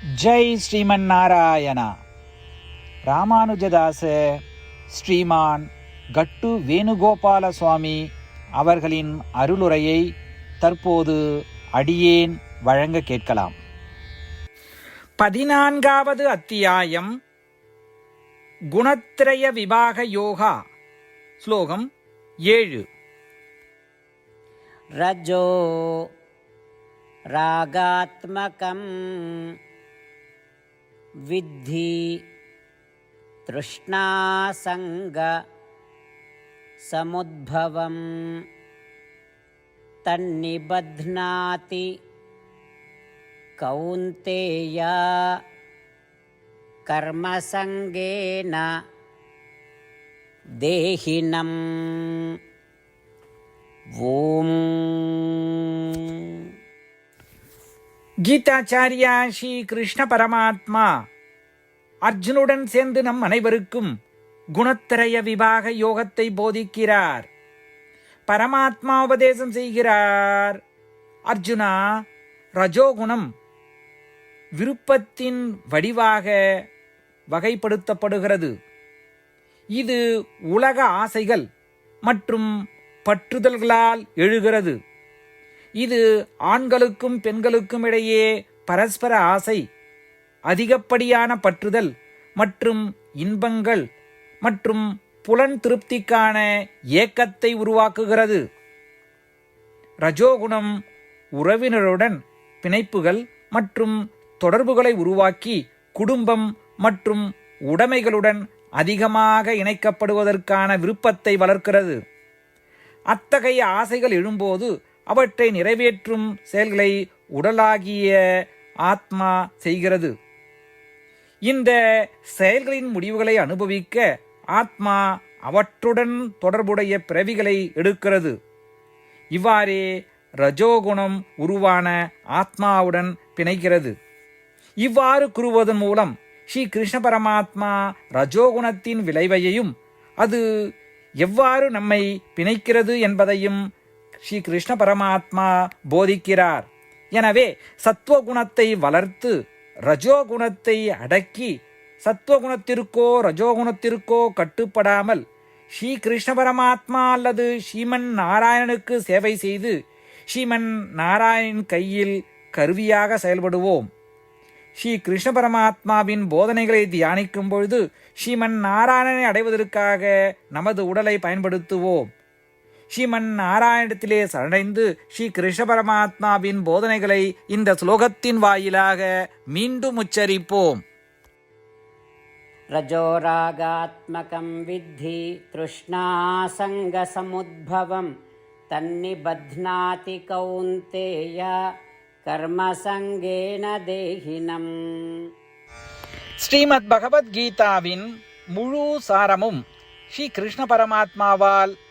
ஜெய் ஸ்ரீமன் நாராயணா ராமானுஜதாச ஸ்ரீமான் கட்டு வேணுகோபால சுவாமி அவர்களின் அருளுரையை தற்போது அடியேன் வழங்க கேட்கலாம். பதினான்காவது அத்தியாயம் குணத்திரய விவாக யோகா ஸ்லோகம் ஏழு. ரஜோ ராகாத்மகம் विद्धि तृष्णासङ्गसमुद्भवं तन्निबध्नाति कौन्तेय कर्मसङ्गेन देहिनम्। ஓம் கீதாச்சாரியா ஸ்ரீ கிருஷ்ண பரமாத்மா. அர்ஜுனுடன் சேர்ந்து நம் அனைவருக்கும் குணத்திரய விவாக யோகத்தை போதிக்கிறார். பரமாத்மா உபதேசம் செய்கிறார். அர்ஜுனா ரஜோகுணம் விருப்பத்தின் வடிவாக வகைப்படுத்தப்படுகிறது. இது உலக ஆசைகள் மற்றும் பற்றுதல்களால் எழுகிறது. இது ஆண்களுக்கும் பெண்களுக்கும் இடையே பரஸ்பர ஆசை அதிகப்படியான பற்றுதல் மற்றும் இன்பங்கள் மற்றும் புலன் திருப்திக்கான ஏக்கத்தை உருவாக்குகிறது. ரஜோகுணம் உறவினருடன் பிணைப்புகள் மற்றும் தொடர்புகளை உருவாக்கி குடும்பம் மற்றும் உடைமைகளுடன் அதிகமாக இணைக்கப்படுவதற்கான விருப்பத்தை வளர்க்கிறது. அத்தகைய ஆசைகள் எழும்போது அவற்றை நிறைவேற்றும் செயல்களை உடலாகிய ஆத்மா செய்கிறது. இந்த செயல்களின் முடிவுகளை அனுபவிக்க ஆத்மா அவற்றுடன் தொடர்புடைய பிறவிகளை எடுக்கிறது. இவ்வாறே ரஜோகுணம் உருவான ஆத்மாவுடன் பிணைக்கிறது இவ்வாறு கூறுவதன் மூலம் ஸ்ரீ கிருஷ்ண பரமாத்மா ரஜோகுணத்தின் விளைவையையும் அது எவ்வாறு நம்மை பிணைக்கிறது என்பதையும் ஸ்ரீ கிருஷ்ண பரமாத்மா போதிக்கிறார். எனவே சத்துவகுணத்தை வளர்த்து ரஜோகுணத்தை அடக்கி சத்துவகுணத்திற்கோ ரஜோகுணத்திற்கோ கட்டுப்படாமல் ஸ்ரீ கிருஷ்ண பரமாத்மா அல்லது ஸ்ரீமன் நாராயணனுக்கு சேவை செய்து ஸ்ரீமன் நாராயணன் கையில் கருவியாக செயல்படுவோம். ஸ்ரீ கிருஷ்ண பரமாத்மாவின் போதனைகளை தியானிக்கும் பொழுது ஸ்ரீமன் நாராயணனை அடைவதற்காக நமது உடலை பயன்படுத்துவோம். ஸ்ரீமன் நாராயணத்திலே சரணடைந்து ஸ்ரீ கிருஷ்ண பரமாத்மாவின் போதனைகளை இந்த ஸ்லோகத்தின் வாயிலாக மீண்டும் உச்சரிப்போம் रजोरागात्मकं विद्धि तृष्णासङ्गसमुद्भवं तन्निबध्नाति कौन्तेय कर्मसङ्गेन देहिनम् ஸ்ரீமத் பகவத்கீதாவின் முழு சாரமும் ஸ்ரீ கிருஷ்ண பரமாத்மாவால்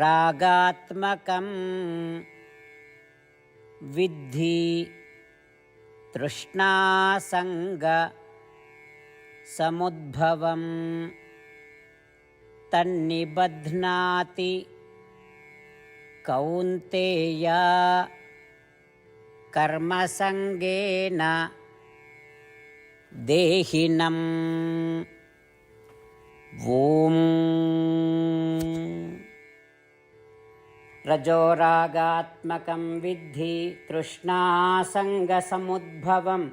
रागात्मकं विद्धि तृष्णासङ्गसमुद्भवं तन्निबध्नाति कौन्तेय कर्मसङ्गेन देहिनम्। ॐ रजोरागात्मकं विद्धि तृष्णासङ्गसमुद्भवं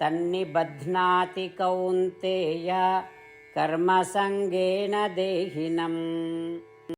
तन्निबध्नाति कौन्तेय कर्मसङ्गेन देहिनम्